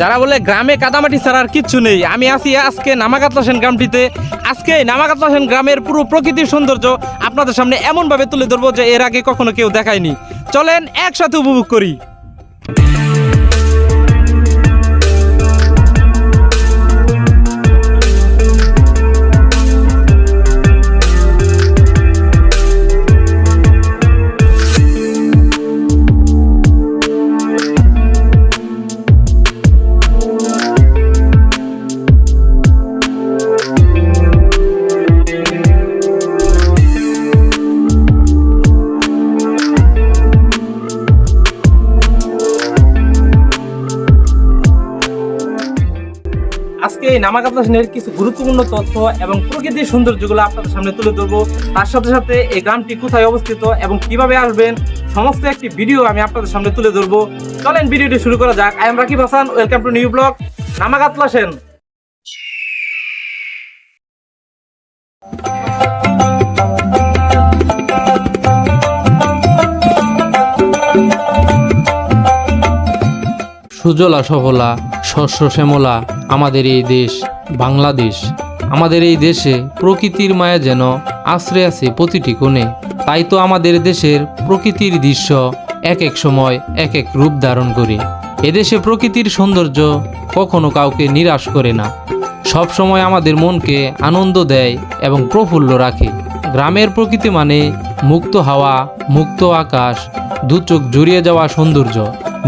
যারা বলে গ্রামে কাদামাটি ছাড়া আর কিচ্ছু নেই, আমি আছি আজকে নামাকাতলা সেন গ্রামটিতে। আজকে এই নামাকাতলা সেন গ্রামের পুরো প্রকৃতির সৌন্দর্য আপনাদের সামনে এমনভাবে তুলে ধরবো যে এর আগে কখনো কেউ দেখায়নি। চলেন একসাথে উপভোগ করি। আজকে আমার কিছু গুরুত্বপূর্ণ তথ্য এবং প্রকৃতির সৌন্দর্যগুলো আপনাদের সামনে তুলে ধরবো। তার সাথে সাথে এই গ্রামটি কোথায় অবস্থিত এবং কীভাবে আসবেন, সমস্ত একটি ভিডিও আমি আপনাদের সামনে তুলে ধরবো। চলেন, ভিডিওটি শুরু করা যাক। I am Rakib Hasan welcome to new blog নামাগাতলা সেন সুজলা সফলা শস্য শ্যামলা, আমাদের এই দেশ বাংলাদেশ। আমাদের এই দেশে প্রকৃতির মায়া যেন আশ্রয় আছে প্রতিটি কোণে। তাই তো আমাদের দেশের প্রকৃতির দৃশ্য এক এক সময় এক এক রূপ ধারণ করে। এদেশে প্রকৃতির সৌন্দর্য কখনো কাউকে নিরাশ করে না। সব সময় আমাদের মনকে আনন্দ দেয় এবং প্রফুল্ল রাখে। গ্রামের প্রকৃতি মানে মুক্ত হাওয়া, মুক্ত আকাশ দু চোখ জুড়িয়ে যাওয়া সৌন্দর্য।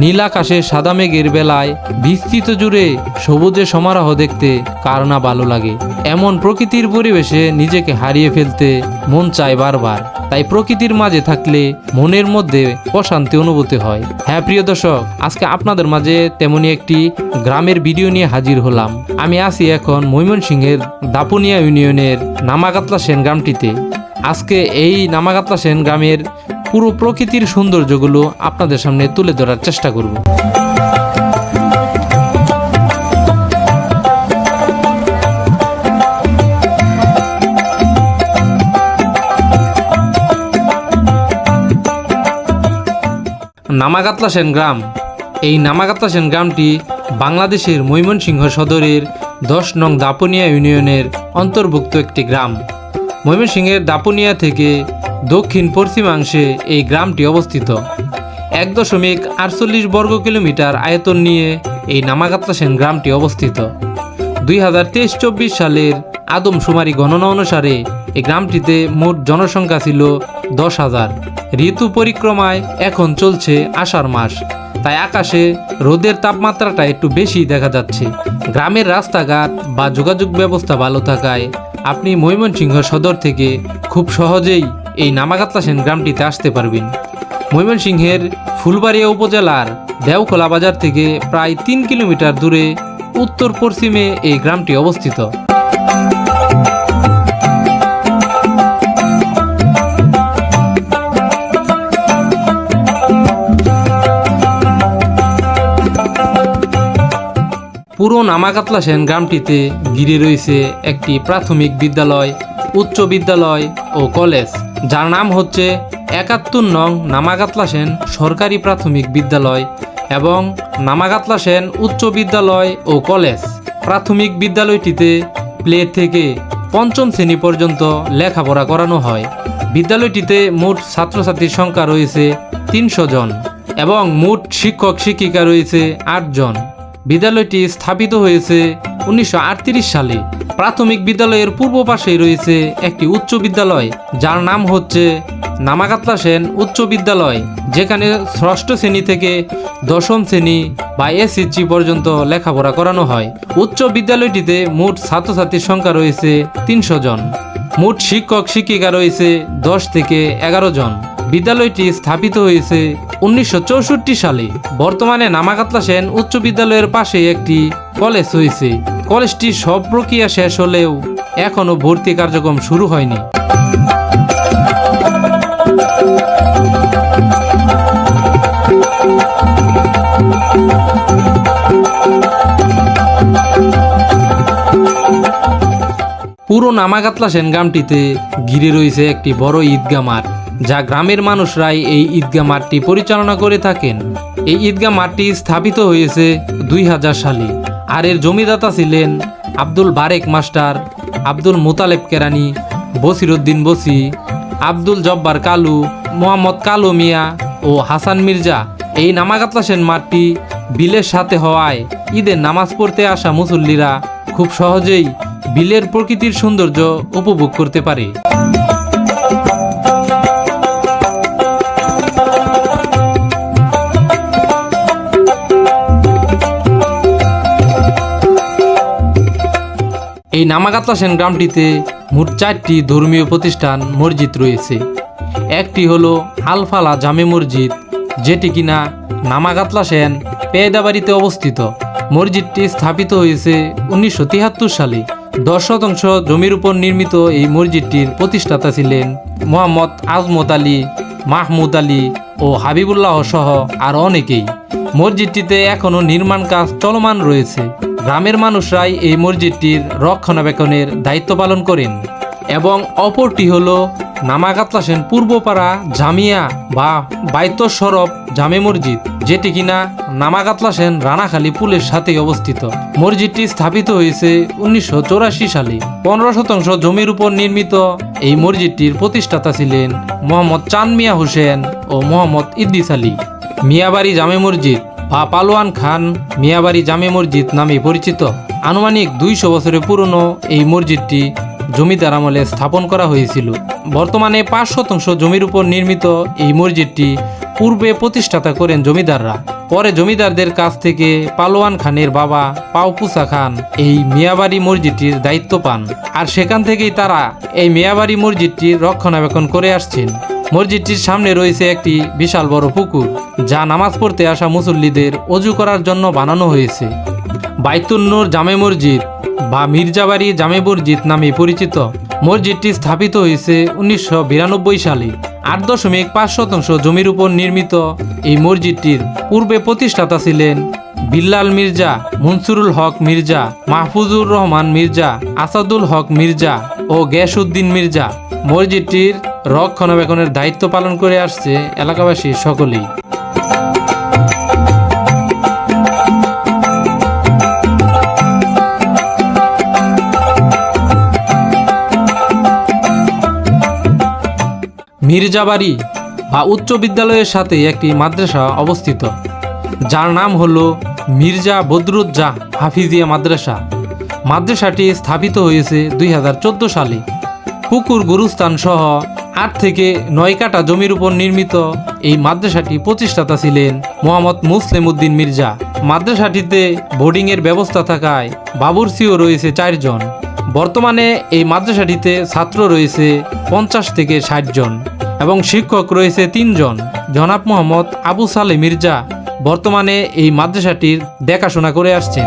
নীল আকাশে সাদা মেঘের বেলায় বিস্তৃত জুড়ে সবুজে সমারোহ দেখতে কার না ভালো লাগে। এমন প্রকৃতির পরিবেশে নিজেকে হারিয়ে ফেলতে মন চায় বারবার। তাই প্রকৃতির মাঝে থাকলে মনের মধ্যে প্রশান্তি অনুভূতি হয়। হ্যাঁ প্রিয় দর্শক, আজকে আপনাদের মাঝে তেমনি একটি গ্রামের ভিডিও নিয়ে হাজির হলাম। আমি আছি এখন ময়মনসিংহের দাপুনিয়া ইউনিয়নের নামাগাতলা সেন গ্রামটিতে। আজকে এই নামাগাতলা সেন গ্রামের পুরো প্রকৃতির সৌন্দর্যগুলো আপনাদের সামনে তুলে ধরার চেষ্টা করব। নামাগাতলা সেন গ্রাম। এই নামাগাতলা সেন গ্রামটি বাংলাদেশের ময়মনসিংহ সদরের দশ নং দাপনিয়া ইউনিয়নের অন্তর্ভুক্ত একটি গ্রাম। ময়মনসিংহের দাপনিয়া থেকে দক্ষিণ পশ্চিমাংশে এই গ্রামটি অবস্থিত। এক দশমিক আটচল্লিশ বর্গ কিলোমিটার আয়তন নিয়ে এই নামাকাতলা সেন গ্রামটি অবস্থিত। দুই হাজার তেইশ চব্বিশ সালের আদমশুমারি গণনা অনুসারে এই গ্রামটিতে মোট জনসংখ্যা ছিল দশ হাজার। ঋতু পরিক্রমায় এখন চলছে আষাঢ় মাস। তাই আকাশে রোদের তাপমাত্রাটা একটু বেশি দেখা যাচ্ছে। গ্রামের রাস্তাঘাট বা যোগাযোগ ব্যবস্থা ভালো থাকায় আপনি ময়মনসিংহ সদর থেকে খুব সহজেই এই নামাকাতলা সেন গ্রামটিতে আসতে পারবেন। ময়মনসিংহের ফুলবাড়িয়া উপজেলার দেওখোলা বাজার থেকে প্রায় তিন কিলোমিটার দূরে উত্তর পশ্চিমে এই গ্রামটি অবস্থিত। পুরো নামাকাতলা সেন গ্রামটিতে ঘিরে রয়েছে একটি প্রাথমিক বিদ্যালয়, উচ্চ বিদ্যালয় ও কলেজ। যার নাম হচ্ছে একাত্তর নং নামাগাতলা সেন সরকারি প্রাথমিক বিদ্যালয় এবং নামাগাতলা সেন উচ্চ বিদ্যালয় ও কলেজ। প্রাথমিক বিদ্যালয়টিতে প্লে থেকে পঞ্চম শ্রেণি পর্যন্ত লেখাপড়া করানো হয়। বিদ্যালয়টিতে মোট ছাত্রছাত্রীর সংখ্যা রয়েছে তিনশো জন এবং মোট শিক্ষক শিক্ষিকা রয়েছে আটজন বিদ্যালয়টি স্থাপিত হয়েছে উনিশশো আটত্রিশ সালে প্রাথমিক বিদ্যালয়ের পূর্ব পাশেই রয়েছে একটি উচ্চ বিদ্যালয়, যার নাম হচ্ছে নামাকাতলা সেন উচ্চ বিদ্যালয়, যেখানে ষষ্ঠ শ্রেণি থেকে দশম শ্রেণি বা এসএসজি পর্যন্ত লেখাপড়া করানো হয়। উচ্চ বিদ্যালয়টিতে মোট ছাত্রছাত্রীর সংখ্যা রয়েছে তিনশো জন। মোট শিক্ষক শিক্ষিকা রয়েছে দশ থেকে এগারো জন। বিদ্যালয়টি স্থাপিত হয়েছে উনিশশো চৌষট্টি সালে। বর্তমানে নামাকাতলা সেন উচ্চ বিদ্যালয়ের পাশে একটি কলেজ হয়েছে কলেজটি সব প্রক্রিয়া শেষ হলেও এখনও ভর্তি কার্যক্রম শুরু হয়নি। পুরো নামাগাতলা সেন গ্রামটিতে ঘিরে রয়েছে একটি বড় ঈদগা মাঠ, যা গ্রামের মানুষরাই এই ঈদগা মাঠটি পরিচালনা করে থাকেন। এই ঈদগা মাঠটি স্থাপিত হয়েছে দুই হাজার সালে। আর এর জমিদাতা ছিলেন আব্দুল বারেক মাস্টার, আব্দুল মোতালেব কেরানি বসিরুদ্দিন বসি, আব্দুল জব্বার কালু, মোহাম্মদ কালু মিয়া ও হাসান মির্জা। এই নামাগাতলা সেন মাঠটি বিলের সাথে হওয়ায় ঈদের নামাজ পড়তে আসা মুসল্লিরা খুব সহজেই বিলের প্রকৃতির সৌন্দর্য উপভোগ করতে পারে। এই নামাগাতলা সেন গ্রামটিতে মোট চারটি ধর্মীয় প্রতিষ্ঠান, মসজিদ রয়েছে। একটি হলো আলফালা জামে মসজিদ, যেটি কিনা নামাগাতলা সেন পেয়দাবাড়িতে অবস্থিত। মসজিদটি স্থাপিত হয়েছে উনিশশো তিয়াত্তর সালে। দশ শতাংশ জমির উপর নির্মিত এই মসজিদটির প্রতিষ্ঠাতা ছিলেন মোহাম্মদ আজমত আলী, মাহমুদ আলী ও হাবিবুল্লাহ সহ আরও অনেকেই। মসজিদটিতে এখনও নির্মাণ কাজ চলমান রয়েছে। গ্রামের মানুষরাই এই মসজিদটির রক্ষণাবেক্ষণের দায়িত্ব পালন করেন এবং অপরটি হল নামাগাতলা সেন পূর্বপাড়া জামিয়া বা বাইত সরব জামে মসজিদ, যেটি কিনা নামাগাতলা সেন রানাখালী পুলের সাথে অবস্থিত। মসজিদটি স্থাপিত হয়েছে উনিশশো চুরাশি সালে। পনেরো শতাংশ জমির উপর নির্মিত এই মসজিদটির প্রতিষ্ঠাতা ছিলেন মোহাম্মদ চান মিয়া হোসেন ও মোহাম্মদ ইদ্দিস আলী। মিয়াবাড়ি জামে মসজিদ পালোয়ান খান মিয়াবাড়ি জামে মসজিদ নামে পরিচিত। আনুমানিক দুইশো বছরের পুরনো এই মসজিদটি জমিদার আমলে স্থাপন করা হয়েছিল। বর্তমানে পাঁচ শতাংশ জমির উপর নির্মিত এই মসজিদটি পূর্বে প্রতিষ্ঠাতা করেন জমিদাররা। পরে জমিদারদের কাছ থেকে পালোয়ান খানের বাবা পাওপুসা খান এই মিয়াবাড়ি মসজিদটির দায়িত্ব পান। আর সেখান থেকেই তারা এই মিয়াবাড়ি মসজিদটির রক্ষণাবেক্ষণ করে আসছেন। মসজিদটির সামনে রয়েছে একটি বিশাল বড় পুকুর, যা নামাজ পড়তে আসা মুসল্লিদের অজু করার জন্য বানানো হয়েছে। বাইতুন্নুর জামে মসজিদ বা মির্জাবাড়ি জামে মসজিদ নামে পরিচিত। মসজিদটি স্থাপিত হয়েছে উনিশশো বিরানব্বই সালে। আট দশমিক পাঁচ শতাংশ জমির উপর নির্মিত এই মসজিদটির পূর্বে প্রতিষ্ঠাতা ছিলেন বিল্লাল মির্জা, মনসুরুল হক মির্জা, মাহফুজুর রহমান মির্জা, আসাদুল হক মির্জা ও গ্যাসউদ্দিন মির্জা। মসজিদটির রক্ষণাবেক্ষণের দায়িত্ব পালন করে আসছে এলাকাবাসী সকলেই। মির্জাবাড়ি বা উচ্চ বিদ্যালয়ের সাথে একটি মাদ্রাসা অবস্থিত। যার নাম হলো মির্জা বদরুজ্জা হাফিজিয়া মাদ্রাসা। মাদ্রাসাটি স্থাপিত হয়েছে দুই হাজার চোদ্দ সালে। পুকুর গুরুস্থান সহ আট থেকে নয় কাটা জমির উপর নির্মিত এই মাদ্রাসাটি প্রতিষ্ঠাতা ছিলেন মোহাম্মদ মুসলিম উদ্দিন মির্জা। মাদ্রাসাটিতে বোর্ডিংয়ের ব্যবস্থা থাকায় বাবুরসিও রয়েছে চারজন বর্তমানে এই মাদ্রাসাটিতে ছাত্র রয়েছে পঞ্চাশ থেকে ষাট জন এবং শিক্ষক রয়েছে তিনজন জনাব মোহাম্মদ আবু সালে মির্জা বর্তমানে এই মাদ্রাসাটির দেখাশোনা করে আসছেন।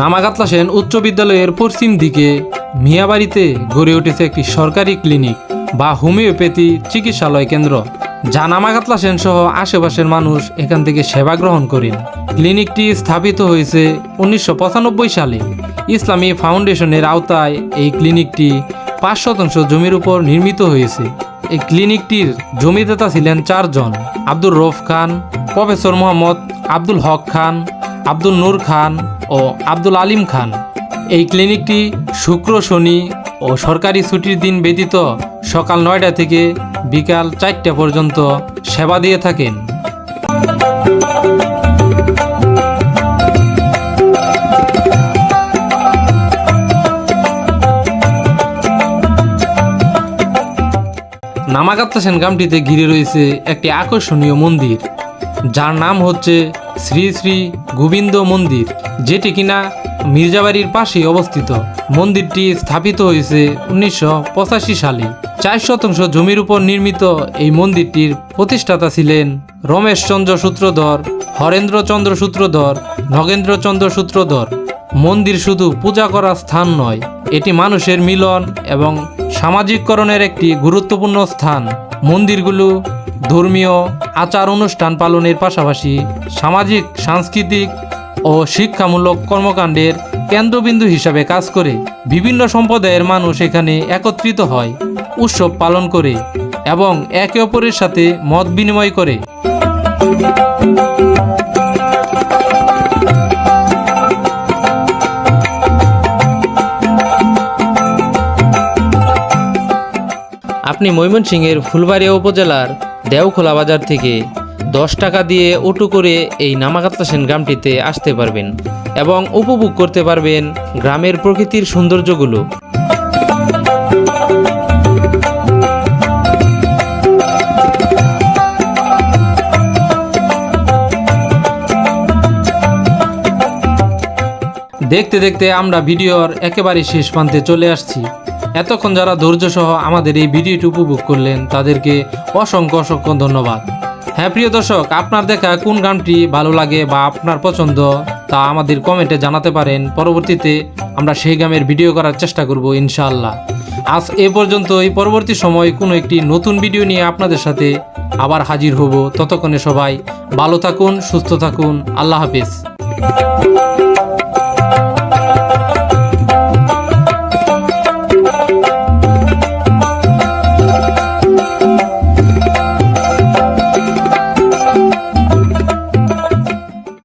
নামাগাতলা সেন উচ্চ বিদ্যালয়ের পশ্চিম দিকে মিয়াবাড়িতে গড়ে উঠেছে একটি সরকারি ক্লিনিক বা হোমিওপ্যাথি চিকিৎসালয় কেন্দ্র, যা নামাগাতলা সেন সহ আশেপাশের মানুষ এখান থেকে সেবা গ্রহণ করেন। ক্লিনিকটি স্থাপিত হয়েছে উনিশশো পঁচানব্বই সালে। ইসলামী ফাউন্ডেশনের আওতায় এই ক্লিনিকটি পাঁচ শতাংশ জমির উপর নির্মিত হয়েছে। এই ক্লিনিকটির জমিদাতা ছিলেন চারজন আব্দুর রফ খান, প্রফেসর মোহাম্মদ আব্দুল হক খান, আব্দুল নূর খান ও আব্দুল আলিম খান। এই ক্লিনিকটি শুক্র, শনি ও সরকারি ছুটির দিন ব্যতীত সকাল নয়টা থেকে বিকাল চারটা পর্যন্ত সেবা দিয়ে থাকেন। নামাগাত্তা সেন গ্রামটিতে ঘিরে রয়েছে একটি আকর্ষণীয় মন্দির, যার নাম হচ্ছে শ্রী শ্রী গোবিন্দ মন্দির, যেটি কিনা মির্জাবাড়ির পাশে অবস্থিত। মন্দিরটি স্থাপিত হয়েছে উনিশশো পঁচাশি সালে। চার শতাংশ জমির উপর নির্মিত এই মন্দিরটির প্রতিষ্ঠাতা ছিলেন রমেশচন্দ্র সূত্রধর, হরেন্দ্রচন্দ্র সূত্রধর, নগেন্দ্রচন্দ্র সূত্রধর। মন্দির শুধু পূজা করার স্থান নয়, এটি মানুষের মিলন এবং সামাজিককরণের একটি গুরুত্বপূর্ণ স্থান। মন্দিরগুলো ধর্মীয় আচার অনুষ্ঠান পালনের পাশাপাশি সামাজিক, সাংস্কৃতিক ও শিক্ষামূলক কর্মকাণ্ডের কেন্দ্রবিন্দু হিসাবে কাজ করে বিভিন্ন সম্প্রদায়ের মানুষ এখানে একত্রিত হয়, উৎসব পালন করে এবং একে অপরের সাথে মত বিনিময় করে। আপনি ময়মনসিংহের ফুলবাড়িয়া উপজেলার দেওখোলা বাজার থেকে দশ টাকা দিয়ে অটো করে এই নামাকাত্তা সেন গ্রামটিতে আসতে পারবেন এবং উপভোগ করতে পারবেন গ্রামের প্রকৃতির সৌন্দর্যগুলো। দেখতে দেখতে আমরা ভিডিওর একেবারে শেষ প্রান্তে চলে আসছি। এতক্ষণ যারা ধৈর্য সহ আমাদের এই ভিডিওটি উপভোগ করলেন, তাদেরকে অসংখ্য অসংখ্য ধন্যবাদ। হ্যাঁ প্রিয় দর্শক, আপনার দেখা কোন গানটি ভালো লাগে বা আপনার পছন্দ, তা আমাদের কমেন্টে জানাতে পারেন। পরবর্তীতে আমরা সেই গ্রামের ভিডিও করার চেষ্টা করব ইনশাআল্লাহ। আজ এ পর্যন্তই। পরবর্তী সময় কোনো একটি নতুন ভিডিও নিয়ে আপনাদের সাথে আবার হাজির হব। ততক্ষণে সবাই ভালো থাকুন, সুস্থ থাকুন। আল্লাহ হাফিজ।